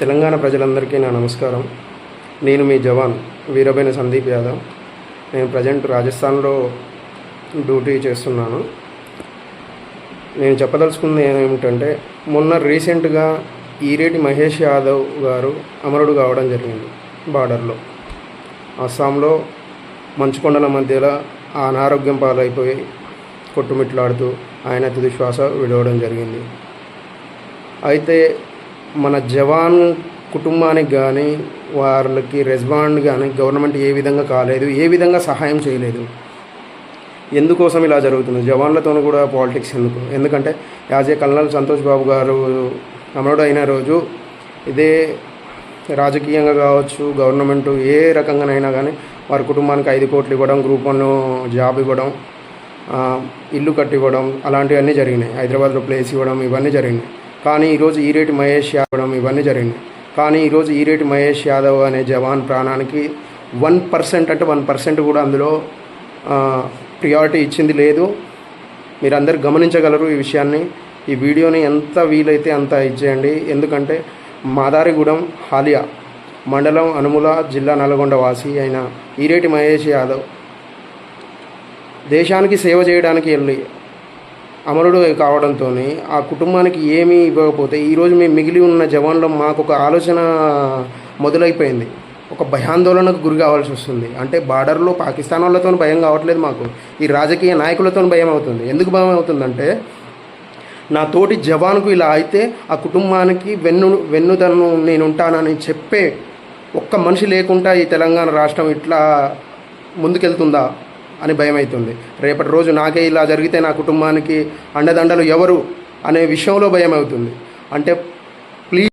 తెలంగాణ ప్రజలందరికీ నా నమస్కారం. నేను మీ జవాన్ వీరబైన సందీప్ యాదవ్. నేను ప్రజెంట్ రాజస్థాన్లో డ్యూటీ చేస్తున్నాను. నేను చెప్పదలుచుకుంది ఏమిటంటే మొన్న రీసెంట్గా ఈరేటి మహేష్ యాదవ్ గారు అమరుడు కావడం జరిగింది బార్డర్లో. అస్సాంలో మంచుకొండల మధ్యలో అనారోగ్యం పాలైపోయి కొట్టుమిట్లాడుతూ ఆయన తుది శ్వాస విడవడం జరిగింది. అయితే మన జవాన్ కుటుంబానికి కానీ వాళ్ళకి రెస్పాండ్ కానీ గవర్నమెంట్ ఏ విధంగా కాలేదు ఏ విధంగా సహాయం చేయలేదు. ఎందుకోసం ఇలా జరుగుతుంది? జవాన్లతో కూడా పాలిటిక్స్ ఎందుకు? ఎందుకంటే as a colonel Santosh Babu గారు అమరుడు అయిన రోజు ఇదే రాజకీయంగా కావచ్చు గవర్నమెంట్ ఏ రకంగానైనా కానీ వారి కుటుంబానికి ఐదు కోట్లు ఇవ్వడం గ్రూప్ వన్ జాబ్ ఇవ్వడం ఇల్లు కట్టివ్వడం అలాంటివన్నీ జరిగినాయి. హైదరాబాద్లో ప్లేస్ ఇవ్వడం ఇవన్నీ జరిగినాయి. కానీ ఈరోజు ఈరేటి మహేష్ యాదవ్ ఇవన్నీ జరిగింది. కానీ ఈరోజు ఈరేటి మహేష్ యాదవ్ అనే జవాన్ ప్రాణానికి వన్ పర్సెంట్ అంటే వన్ పర్సెంట్ కూడా అందులో ప్రియారిటీ ఇచ్చింది లేదు. మీరందరూ గమనించగలరు ఈ విషయాన్ని. ఈ వీడియోని ఎంత వీలైతే అంత ఇచ్చేయండి ఎందుకంటే మాదారిగూడెం హాలియా మండలం అనుముల జిల్లా నల్గొండ వాసి అయిన ఈరేటి మహేష్ యాదవ్ దేశానికి సేవ చేయడానికి వెళ్ళి అమరుడు కావడంతో ఆ కుటుంబానికి ఏమీ ఇవ్వకపోతే ఈరోజు మేము మిగిలి ఉన్న జవాన్లో మాకు ఒక ఆలోచన మొదలైపోయింది. ఒక భయాందోళనకు గురి కావాల్సి వస్తుంది. అంటే బార్డర్లో పాకిస్తాన్ వాళ్ళతో భయం కావట్లేదు మాకు. ఈ రాజకీయ నాయకులతో భయం అవుతుంది. ఎందుకు భయం అవుతుందంటే నా తోటి జవాన్కు ఇలా అయితే ఆ కుటుంబానికి వెన్ను వెన్నుదన్ను నేను ఉంటానని చెప్పే ఒక్క మనిషి లేకుండా ఈ తెలంగాణ రాష్ట్రం ఇట్లా ముందుకెళ్తుందా? అని భయం అవుతుంది రేపటి రోజు నాకే ఇలా జరిగితే నా కుటుంబానికి అండదండలు ఎవరు అనే విషయంలో భయం అవుతుంది అంటే